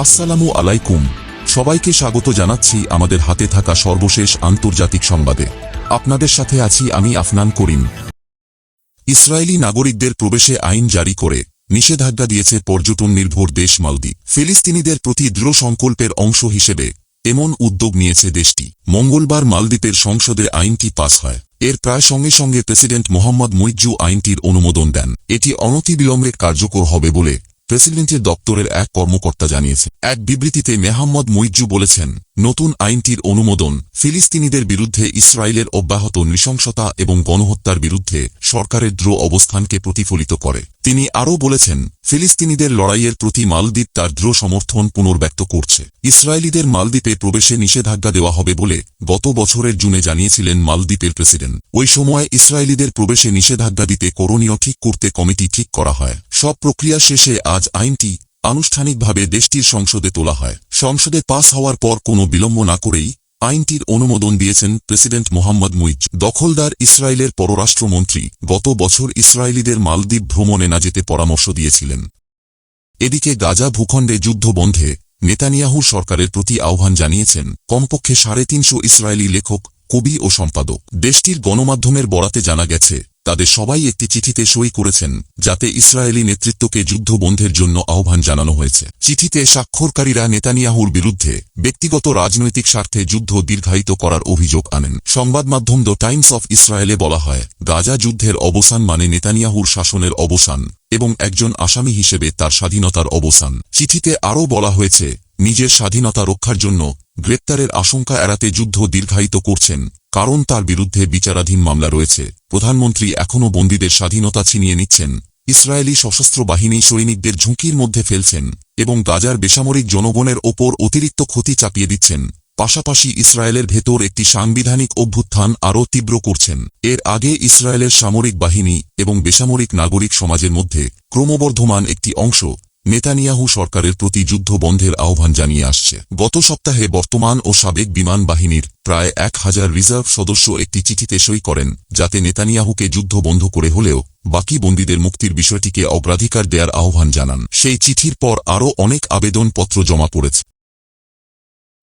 আসসালামু আলাইকুম। সবাইকে স্বাগত জানাচ্ছি আমাদের হাতে থাকা সর্বশেষ আন্তর্জাতিক সংবাদে। আপনাদের সাথে আছি আমি আফনান করিম। ইসরায়েলি নাগরিকদের প্রবেশে আইন জারি করে নিষেধাজ্ঞা দিয়েছে পর্যটন নির্ভর দেশ মালদ্বীপ। ফিলিস্তিনিদের প্রতি দৃঢ় সংকল্পের অংশ হিসেবে এমন উদ্যোগ নিয়েছে দেশটি। মঙ্গলবার মালদ্বীপের সংসদে আইনটি পাস হয়। এর প্রায় সঙ্গে সঙ্গে প্রেসিডেন্ট মোহাম্মদ মুইজ্জু আইনটির অনুমোদন দেন। এটি অনতিবিলম্বে কার্যকর হবে বলে প্রেসিডেন্টের দপ্তরের এক কর্মকর্তা জানিয়েছে, এক বিবৃতিতে মেহাম্মদ মুইজ্জু বলেছেন, নতুন আইনটির অনুমোদন ফিলিস্তিনিদের বিরুদ্ধে ইসরায়েলের অব্যাহত নৃশংসতা এবং গণহত্যার বিরুদ্ধে সরকারের দৃঢ় অবস্থানকে প্রতিফলিত করে। তিনি আরও বলেছেন, ফিলিস্তিনিদের লড়াইয়ের প্রতি মালদ্বীপ তার দৃঢ় সমর্থন পুনর্ব্যক্ত করছে। ইসরায়েলিদের মালদ্বীপে প্রবেশে নিষেধাজ্ঞা দেওয়া হবে বলে গত বছরের জুনে জানিয়েছিলেন মালদ্বীপের প্রেসিডেন্ট। ওই সময় ইসরায়েলিদের প্রবেশে নিষেধাজ্ঞা দিতে করণীয় ঠিক করতে কমিটি ঠিক করা হয়। সব প্রক্রিয়া শেষে আজ আইনটি আনুষ্ঠানিকভাবে দেশটির সংসদে তোলা হয়। সংসদে পাস হওয়ার পর কোনো বিলম্ব না করেই আইনটির অনুমোদন দিয়েছেন প্রেসিডেন্ট মোহাম্মদ মুইজ। দখলদার ইসরায়েলের পররাষ্ট্রমন্ত্রী গত বছর ইসরায়েলিদের মালদ্বীপ ভ্রমণে না যেতে পরামর্শ দিয়েছিলেন। এদিকে গাজা ভূখণ্ডে যুদ্ধ বন্ধে নেতানিয়াহু সরকারের প্রতি আহ্বান জানিয়েছেন। কমপক্ষে সাড়ে তিনশো ইসরায়েলি লেখক, কবি ও সম্পাদক। দেশটির গণমাধ্যমের বরাতে জানা গেছে তাদের সবাই একটি চিঠিতে সই করেছেন, যাতে ইসরায়েলি নেতৃত্বকে যুদ্ধবন্ধের জন্য আহ্বান জানানো হয়েছে। চিঠিতে স্বাক্ষরকারীরা নেতানিয়াহুর বিরুদ্ধে ব্যক্তিগত রাজনৈতিক স্বার্থে যুদ্ধ দীর্ঘায়িত করার অভিযোগ আনেন। সংবাদ মাধ্যম দ্য টাইমস অফ ইসরায়েলে বলা হয়, গাজা যুদ্ধের অবসান মানে নেতানিয়াহুর শাসনের অবসান এবং একজন আসামি হিসেবে তার স্বাধীনতার অবসান। চিঠিতে আরও বলা হয়েছে, নিজের স্বাধীনতা রক্ষার জন্য গ্রেপ্তারের আশঙ্কা এড়াতে যুদ্ধ দীর্ঘায়িত করছেন কারণ তার বিরুদ্ধে বিচারাধীন মামলা রয়েছে। প্রধানমন্ত্রী এখনও বন্দীদের স্বাধীনতা ছিনিয়ে নিচ্ছেন। ইসরায়েলি সশস্ত্র বাহিনী সৈনিকদের ঝুঁকির মধ্যে ফেলছেন এবং গাজার বেসামরিক জনগণের ওপর অতিরিক্ত ক্ষতি চাপিয়ে দিচ্ছেন। পাশাপাশি ইসরায়েলের ভেতর একটি সাংবিধানিক অভ্যুত্থান আরও তীব্র করছেন। এর আগে ইসরায়েলের সামরিক বাহিনী এবং বেসামরিক নাগরিক সমাজের মধ্যে ক্রমবর্ধমান একটি অংশ নেতানিয়াহু সরকারের প্রতি যুদ্ধ বন্ধের আহ্বান জানিয়ে আসছে। গত সপ্তাহে বর্তমান ও সাবেক বিমান বাহিনীর প্রায় এক হাজার রিজার্ভ সদস্য একটি চিঠিতে সই করেন, যাতে নেতানিয়াহুকে যুদ্ধ বন্ধ করে হলেও বাকি বন্দীদের মুক্তির বিষয়টিকে অগ্রাধিকার দেয়ার আহ্বান জানান। সেই চিঠির পর আরও অনেক আবেদনপত্র জমা পড়েছে।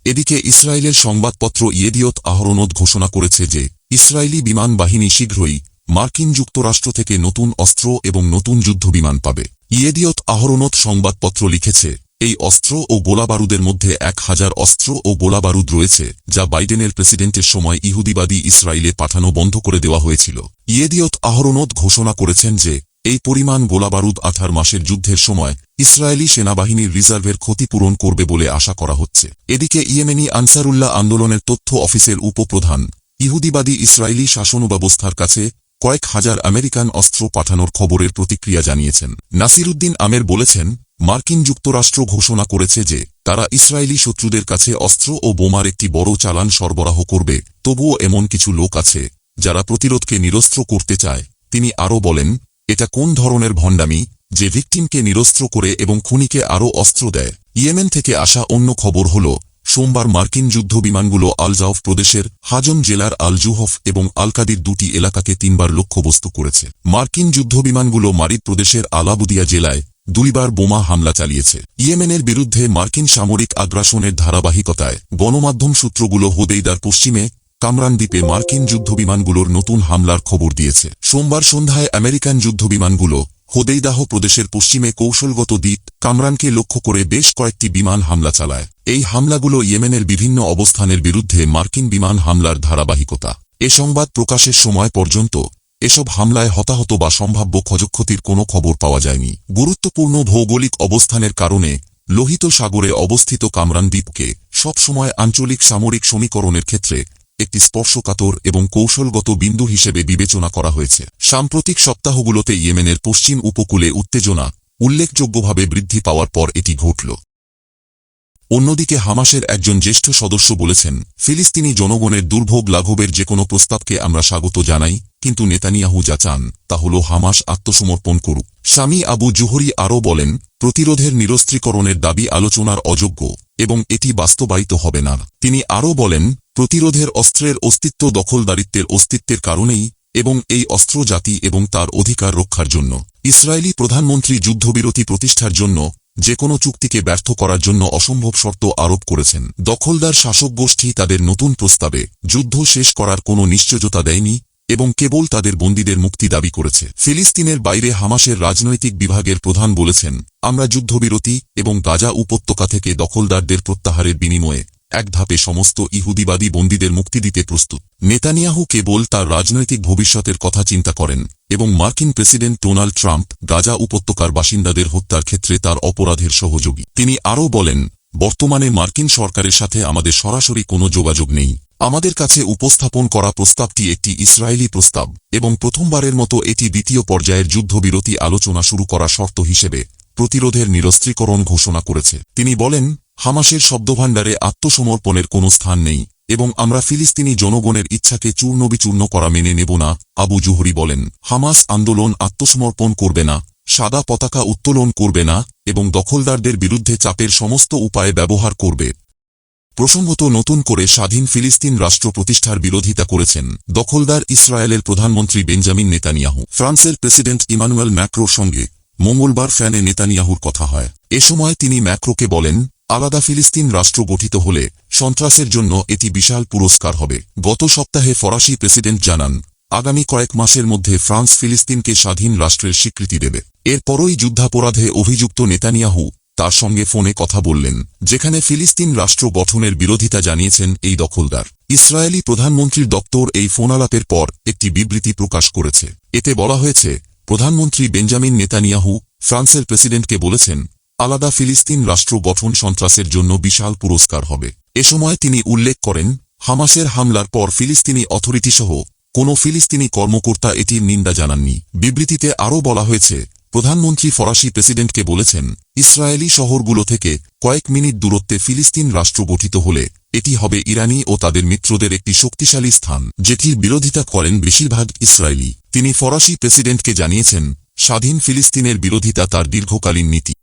এদিকে ইসরায়েলের সংবাদপত্র ইয়েদিয়ত আহরণত ঘোষণা করেছে যে, ইসরায়েলি বিমান বাহিনী শীঘ্রই মার্কিন যুক্তরাষ্ট্র থেকে নতুন অস্ত্র এবং নতুন যুদ্ধবিমান পাবে। ইয়েদিয়ত আহরণত সংবাদপত্র লিখেছে, এই অস্ত্র ও গোলাবারুদের মধ্যে এক হাজার অস্ত্র ও গোলাবারুদ রয়েছে, যা বাইডেনের প্রেসিডেন্টের সময় ইহুদিবাদী ইসরায়েলে পাঠানো বন্ধ করে দেওয়া হয়েছিল। ইয়েদিয়ত আহরণত ঘোষণা করেছেন যে, এই পরিমাণ গোলাবারুদ আঠার মাসের যুদ্ধের সময় ইসরায়েলি সেনাবাহিনীর রিজার্ভের ক্ষতিপূরণ করবে বলে আশা করা হচ্ছে। এদিকে ইয়েমেনি আনসারুল্লাহ আন্দোলনের তথ্য অফিসের উপপ্রধান, ইহুদিবাদী ইসরায়েলি শাসন ব্যবস্থার কাছে কয়েক হাজার আমেরিকান অস্ত্র পাঠানোর খবরের প্রতিক্রিয়া জানিয়েছেন। নাসিরুদ্দিন আমের বলেছেন, মার্কিন যুক্তরাষ্ট্র ঘোষণা করেছে যে, তারা ইসরায়েলি শত্রুদের কাছে অস্ত্র ও বোমার একটি বড় চালান সরবরাহ করবে, তবুও এমন কিছু লোক আছে, যারা প্রতিরোধকে নিরস্ত্র করতে চায়। তিনি আরও বলেন, এটা কোন ধরনের ভণ্ডামি, যে ভিকটিমকে নিরস্ত্র করে এবং খুনিকে আরও অস্ত্র দেয়। ইয়েমেন থেকে আসা অন্য খবর হল সোমবার মার্কিন যুদ্ধবিমানগুলো আলজাউফ প্রদেশের হাজম জেলার আলজুহফ এবং আলকাদির দুটি এলাকাকে তিনবার লক্ষ্যবস্তু করেছে। মার্কিন যুদ্ধবিমানগুলো মারিদ প্রদেশের আলাবুদিয়া জেলায় দুইবার বোমা হামলা চালিয়েছে। ইয়েমেনের বিরুদ্ধে মার্কিন সামরিক আগ্রাসনের ধারাবাহিকতায় গণমাধ্যম সূত্রগুলো হোদেইদার পশ্চিমে কামরান দ্বীপে মার্কিন যুদ্ধবিমানগুলোর নতুন হামলার খবর দিয়েছে। সোমবার সন্ধ্যায় আমেরিকান যুদ্ধবিমানগুলো হোদেইদাহ প্রদেশের পশ্চিমে কৌশলগত দ্বীপ কামরানকে লক্ষ্য করে বেশ কয়েকটি বিমান হামলা চালায়। এই হামলাগুলো ইয়েমেনের বিভিন্ন অবস্থানের বিরুদ্ধে মার্কিন বিমান হামলার ধারাবাহিকতা। এ সংবাদ প্রকাশের সময় পর্যন্ত এসব হামলায় হতাহত বা সম্ভাব্য ক্ষয়ক্ষতির কোনো খবর পাওয়া যায়নি। গুরুত্বপূর্ণ ভৌগোলিক অবস্থানের কারণে লোহিত সাগরে অবস্থিত কামরান দ্বীপকে সবসময় আঞ্চলিক সামরিক সমীকরণের ক্ষেত্রে একটি স্পর্শকাতর এবং কৌশলগত বিন্দু হিসেবে বিবেচনা করা হয়েছে। সাম্প্রতিক সপ্তাহগুলোতে ইয়েমেনের পশ্চিম উপকূলে উত্তেজনা উল্লেখযোগ্যভাবে বৃদ্ধি পাওয়ার পর এটি ঘটল। অন্যদিকে হামাসের একজন জ্যেষ্ঠ সদস্য বলেছেন, ফিলিস্তিনি জনগণের দুর্ভোগ লাঘবের যে কোনো প্রস্তাবকে আমরা স্বাগত জানাই, কিন্তু নেতানিয়াহু যা চান, তা হল হামাস আত্মসমর্পণ করুক। স্বামী আবু জুহরি আরও বলেন, প্রতিরোধের নিরস্ত্রীকরণের দাবি আলোচনার অযোগ্য এবং এটি বাস্তবায়িত হবে না। তিনি আরও বলেন প্রতিরোধের অস্ত্রের অস্তিত্ব দখলদারিত্বের অস্তিত্বের কারণেই এবং এই অস্ত্র জাতি এবং তার অধিকার রক্ষার জন্য। ইসরায়েলি প্রধানমন্ত্রী যুদ্ধবিরতি প্রতিষ্ঠার জন্য যে কোনো চুক্তিকে ব্যর্থ করার জন্য অসম্ভব শর্ত আরোপ করেছেন। দখলদার শাসক গোষ্ঠী তাদের নতুন প্রস্তাবে যুদ্ধ শেষ করার কোনো নিশ্চয়তা দেয়নি এবং কেবল তাদের বন্দীদের মুক্তি দাবি করেছে। ফিলিস্তিনের বাইরে হামাসের রাজনৈতিক বিভাগের প্রধান বলেছেন, আমরা যুদ্ধবিরতি এবং গাজা উপত্যকা থেকে দখলদারদের প্রত্যাহারের বিনিময়ে এক ধাপে সমস্ত ইহুদিবাদী বন্দীদের মুক্তি দিতে প্রস্তুত। নেতানিয়াহু কেবল তার রাজনৈতিক ভবিষ্যতের কথা চিন্তা করেন এবং মার্কিন প্রেসিডেন্ট ডোনাল্ড ট্রাম্প গাজা উপত্যকার বাসিন্দাদের হত্যার ক্ষেত্রে তার অপরাধের সহযোগী। তিনি আরও বলেন, বর্তমানে মার্কিন সরকারের সাথে আমাদের সরাসরি কোনো যোগাযোগ নেই। আমাদের কাছে উপস্থাপন করা প্রস্তাবটি একটি ইসরায়েলি প্রস্তাব এবং প্রথমবারের মতো এটি দ্বিতীয় পর্যায়ের যুদ্ধবিরতি আলোচনা শুরু করা শর্ত হিসেবে প্রতিরোধের নিরস্ত্রীকরণ ঘোষণা করেছে। তিনি বলেন হামাসের শব্দভাণ্ডারে আত্মসমর্পণের কোনো স্থান নেই, এবং আমরা ফিলিস্তিনি জনগণের ইচ্ছাকে চূর্ণবিচূর্ণ করা মেনে নেব না, আবু জুহরি বলেন। হামাস আন্দোলন আত্মসমর্পণ করবে না, সাদা পতাকা উত্তোলন করবে না, এবং দখলদারদের বিরুদ্ধে চাপের সমস্ত উপায় ব্যবহার করবে। প্রসঙ্গত নতুন করে স্বাধীন ফিলিস্তিন রাষ্ট্র প্রতিষ্ঠার বিরোধিতা করেছেন দখলদার ইসরায়েলের প্রধানমন্ত্রী বেঞ্জামিন নেতানিয়াহু। ফ্রান্সের প্রেসিডেন্ট ইমানুয়েল ম্যাক্রোর সঙ্গে মঙ্গলবার ফ্যানে নেতানিয়াহুর কথা হয়। এ সময় তিনি ম্যাক্রোকে বলেন আলাদা ফিলিস্তিন রাষ্ট্র গঠিত হলে সন্ত্রাসের জন্য এটি বিশাল পুরস্কার হবে। গত সপ্তাহে ফরাসি প্রেসিডেন্ট জানান, আগামী কয়েক মাসের মধ্যে ফ্রান্স ফিলিস্তিনকে স্বাধীন রাষ্ট্রের স্বীকৃতি দেবে। এরপরই যুদ্ধাপরাধে অভিযুক্ত নেতানিয়াহু তার সঙ্গে ফোনে কথা বললেন, যেখানে ফিলিস্তিন রাষ্ট্র গঠনের বিরোধিতা জানিয়েছেন এই দখলদার। ইসরায়েলি প্রধানমন্ত্রীর দপ্তর এই ফোনালাপের পর একটি বিবৃতি প্রকাশ করেছে। এতে বলা হয়েছে, প্রধানমন্ত্রী বেঞ্জামিন নেতানিয়াহু ফ্রান্সের প্রেসিডেন্টকে বলেছেন আলাদা ফিলিস্তিন রাষ্ট্র গঠন সন্ত্রাসের জন্য বিশাল পুরস্কার হবে। এ সময় তিনি উল্লেখ করেন, হামাসের হামলার পর ফিলিস্তিনি অথরিটিসহ কোনো ফিলিস্তিনি কর্মকর্তা এটির নিন্দা জানাননি। বিবৃতিতে আরও বলা হয়েছে, প্রধানমন্ত্রী ফরাসি প্রেসিডেন্টকে বলেছেন, ইসরায়েলি শহরগুলো থেকে কয়েক মিনিট দূরত্বে ফিলিস্তিন রাষ্ট্র গঠিত হলে এটি হবে ইরানি ও তাদের মিত্রদের একটি শক্তিশালী স্থান, যেটির বিরোধিতা করেন বেশিরভাগ ইসরায়েলি। তিনি ফরাসি প্রেসিডেন্টকে জানিয়েছেন, স্বাধীন ফিলিস্তিনের বিরোধিতা তার দীর্ঘকালীন নীতি।